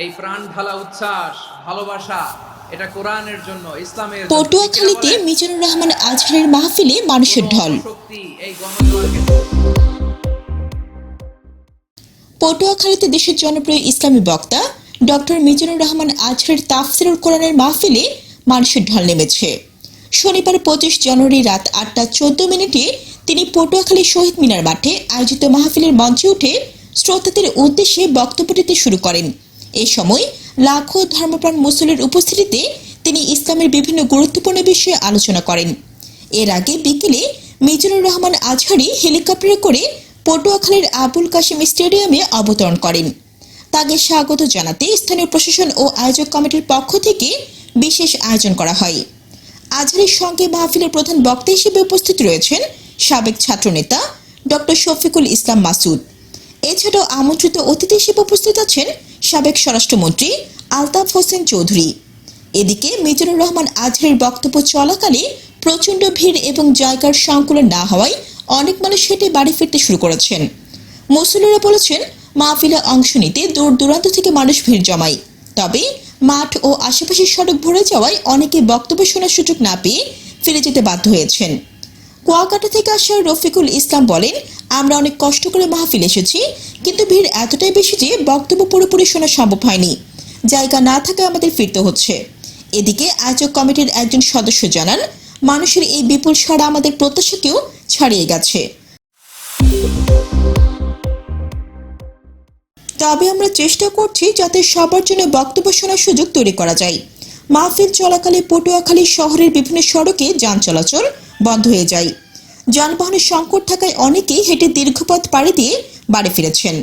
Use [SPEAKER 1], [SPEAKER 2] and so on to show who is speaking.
[SPEAKER 1] এই প্রাণ ঢালা উচ্ছ্বাস ভালোবাসা এটা কোরআনের জন্য ইসলামের
[SPEAKER 2] পটুয়াখালীতে মিজানুর রহমান আজহারের মাহফিলে মানুষের ঢল। পটুয়াখালীতে দেশের জনপ্রিয় ইসলামী বক্তা ডক্টর মিজানুর রহমান আজহারের তাফসিরুল কোরআনের মাহফিলে মানুষের ঢল নেমেছে। শনিবার পঁচিশ জানুয়ারি রাত আটটা চোদ্দ মিনিটে তিনি পটুয়াখালী শহীদ মিনার মাঠে আয়োজিত মাহফিলের মঞ্চে উঠে শ্রোতাদের উদ্দেশ্যে বক্তব্য দিতে শুরু করেন। এ সময় লাখো ধর্মপ্রাণ মুসলিমের উপস্থিতিতে তিনি ইসলামের বিভিন্ন গুরুত্বপূর্ণ বিষয়ে আলোচনা করেন। এর আগে বিকেলে মিজানুর রহমান আজহারি হেলিকপ্টারে করে পটুয়াখালীর আবুল কাশিম স্টেডিয়ামে অবতরণ করেন। তাকে স্বাগত জানাতে স্থানীয় প্রশাসন ও আয়োজক কমিটির পক্ষ থেকে বিশেষ আয়োজন করা হয়। আজহারির সঙ্গে মাহফিলের প্রধান বক্তা হিসেবে উপস্থিত রয়েছেন সাবেক ছাত্রনেতা ডক্টর শফিকুল ইসলাম মাসুদ। এছাড়াও আমন্ত্রিত অতিথি হিসেবে উপস্থিত আছেন সাবেক স্বরাষ্ট্রমন্ত্রী আলতাফ হোসেন চৌধুরী। এদিকে মিজানুর রহমান আজহারের বক্তব্য চলাকালে প্রচণ্ড ভিড় এবং জায়গার সংকুলন না হওয়ায় অনেক মানুষ হেঁটে বাড়ি ফিরতে শুরু করেছেন। মুসলিরা বলেছেন, মাহফিলে অংশ নিতে দূর দূরান্ত থেকে মানুষ ভিড় জমায়। তবে মাঠ ও আশেপাশের সড়ক ভরে যাওয়ায় অনেকে বক্তব্য শোনার সুযোগ না পেয়ে ফিরে যেতে বাধ্য হয়েছেন। কুয়াকাটা থেকে আসা রফিকুল ইসলাম বলেন, আমরা অনেক কষ্ট করে মাহফিল এসেছি, কিন্তু ভিড় এতটাই বেশি যে বক্তব্য পুরোপুরি শোনা সম্ভব হয়নি। জায়গা না থাকায় আমাদের ফিরতে হচ্ছে। এদিকে আয়োজক কমিটির একজন সদস্য জানান, মানুষের এই বিপুল সাড়া আমাদের প্রত্যাশাকেও ছাড়িয়ে গেছে। তবে আমরা চেষ্টা করছি যাতে সবার জন্য বক্তব্য শোনার সুযোগ তৈরি করা যায়। মাহফিল চলাকালে পটুয়াখালী শহরের বিভিন্ন সড়কে যান চলাচল বন্ধ হয়ে যায়। যানবাহনের সংকট থাকায় অনেকেই হেঁটে দীর্ঘপথ পাড়ি দিয়ে বাড়ি ফিরেছেন।